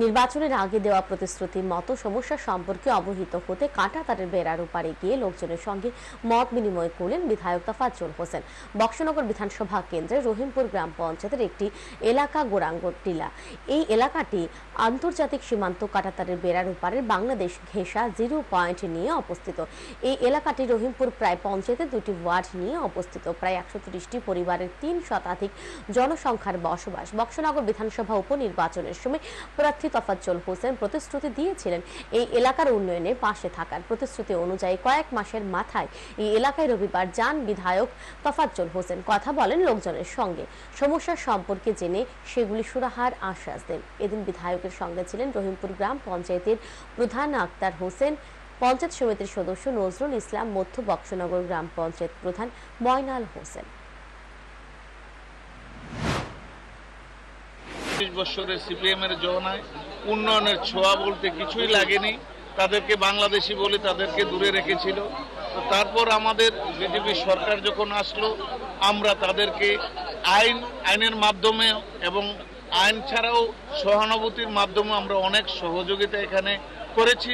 নির্বাচনের আগে দেওয়া প্রতিশ্রুতি মতো সমস্যা সম্পর্কে অবহিত হতে কাঁটাতারের বেড়ার উপারে গিয়ে লোকজনের সঙ্গে মত বিনিময় করলেন বিধায়ক তাফাজ্জল হোসেন। বক্সনগর বিধানসভা কেন্দ্রে রহিমপুর গ্রাম পঞ্চায়েতের একটি এলাকা গোরাঙ্গ টিলা। এই এলাকাটি আন্তর্জাতিক সীমান্ত কাঁটাতারের বেড়ার উপারের বাংলাদেশ ঘেঁষা জিরো পয়েন্ট নিয়ে অবস্থিত। এই এলাকাটি রহিমপুর প্রায় পঞ্চায়েতের দুটি ওয়ার্ড নিয়ে অবস্থিত। প্রায় একশো ত্রিশটি পরিবারের তিন শতাধিক জনসংখ্যার বসবাস। বক্সনগর বিধানসভা উপনির্বাচনের সময় প্রার্থী তফাজ্জল হোসেন প্রতিশ্রুতি দিয়েছিলেন এই এলাকার উন্নয়নে পাশে থাকার। প্রতিশ্রুতি অনুযায়ী কয়েক মাসের মাথায় এই এলাকায় রবিবার যান বিধায়ক তফাজ্জল হোসেন। কথা বলেন লোকজনের সঙ্গে। সমস্যার সম্পর্কে জেনে সেগুলি সুরাহার আশ্বাস দেন। এদিন বিধায়কের সঙ্গে ছিলেন রহিমপুর গ্রাম পঞ্চায়েতের প্রধান আক্তার হোসেন। পঞ্চায়েত সমিতির সদস্য নজরুল ইসলাম, মধ্য বক্সনগর গ্রাম পঞ্চায়েত প্রধান ময়নাল হোসেন। ত্রিশ বছরের সিপিএম এর জমানায় উন্নয়নের ছোঁয়া বলতে কিছুই লাগেনি। তাদেরকে বাংলাদেশি বলে তাদেরকে দূরে রেখেছিল। তো তারপর আমাদের বিজেপি সরকার যখন আসলো, আমরা তাদেরকে আইন, আইনের মাধ্যমে এবং আইন ছাড়াও সহানুভূতির মাধ্যমে আমরা অনেক সহযোগিতা এখানে করেছি।